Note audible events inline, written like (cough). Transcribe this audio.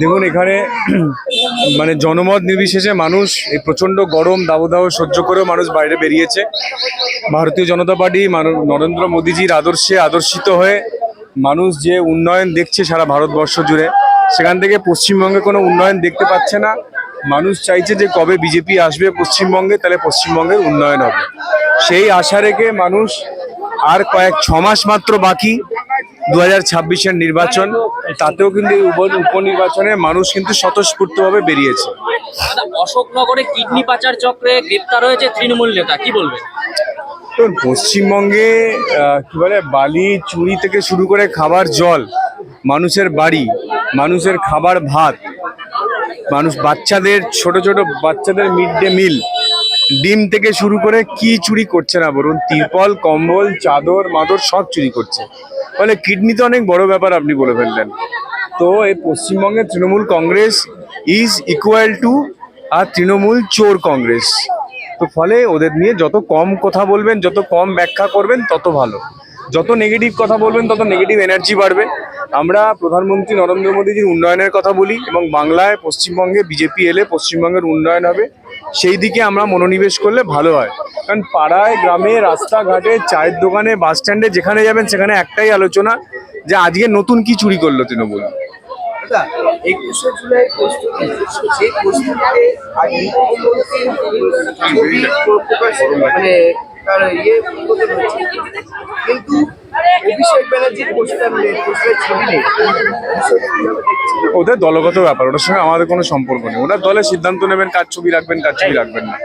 দেখুন, এখানে (clears throat) মানে জনমত নির্বিশেষে মানুষ এই প্রচণ্ড গরম, দাবদাহ সহ্য করেও মানুষ বাইরে বেরিয়েছে। ভারতীয় জনতা পার্টি নরেন্দ্র মোদীজির আদর্শে আদর্শিত হয়ে মানুষ যে উন্নয়ন দেখছে সারা ভারতবর্ষ জুড়ে, সেখান থেকে পশ্চিমবঙ্গে কোনো উন্নয়ন দেখতে পাচ্ছে না। মানুষ চাইছে যে কবে বিজেপি আসবে পশ্চিমবঙ্গে, তাহলে পশ্চিমবঙ্গের উন্নয়ন হবে। সেই আশা রেখে মানুষ আর কয়েক ছ মাস মাত্র বাকি দু হাজার ছাব্বিশের নির্বাচন। তাতেও কিন্তু উপ উপনির্বাচনে মানুষ কিন্তু স্বতঃস্ফূর্তভাবে বেরিয়েছে। দাদা অশোকনগরে কিডনি পাচার চক্রে গ্রেপ্তার হয়েছে তৃণমূল নেতা কি বলবেন? পশ্চিমবঙ্গে কি বলে বালি চুরি থেকে শুরু করে খাবার জল মানুষের বাড়ি মানুষের খাবার ভাত মানুষ বাচ্চাদের ছোট ছোট বাচ্চাদের মিড ডে মিল ডিম থেকে শুরু করে কি চুরি করছে না বলুন? তিরপল, কম্বল, চাদর, মাদর সব চুরি করছে। ফলে কিডনি তো অনেক বড় ব্যাপার আপনি বলে ফেললেন। তো এই পশ্চিমবঙ্গের Trinamool Congress is equal to আর তৃণমূল চোর কংগ্রেস। তো ফলে ওদের নিয়ে যত কম কথা বলবেন, যত কম ব্যাখ্যা করবেন, তত ভালো। যত নেগেটিভ কথা বলবেন, তত নেগেটিভ এনার্জি বাড়বে। আমরা প্রধানমন্ত্রী নরেন্দ্র মোদীজির উন্নয়নের কথা বলি এবং বাংলায় পশ্চিমবঙ্গে বিজেপি এলে পশ্চিমবঙ্গের উন্নয়ন হবে। সেই দিকে আমরা মনোনিবেশ করলে ভালো হয়। কারণ পাড়ায়, গ্রামে, রাস্তাঘাটে, চায়ের দোকানে বাস স্ট্যান্ডে যেখানে যাবেন সেখানে একটাই আলোচনা যে আজকে নতুন কি চুরি করল তৃণমূল। প্রকাশ মানে ইয়ে কিন্তু অভিষেক ব্যানার্জির পোস্টার নেই ছবি নেই? ওদের দলগত ব্যাপার ওটার সঙ্গে আমাদের কোনো সম্পর্ক নেই ওনার দলে সিদ্ধান্ত নেবেন কার ছবি রাখবেন, কার ছবি রাখবেন না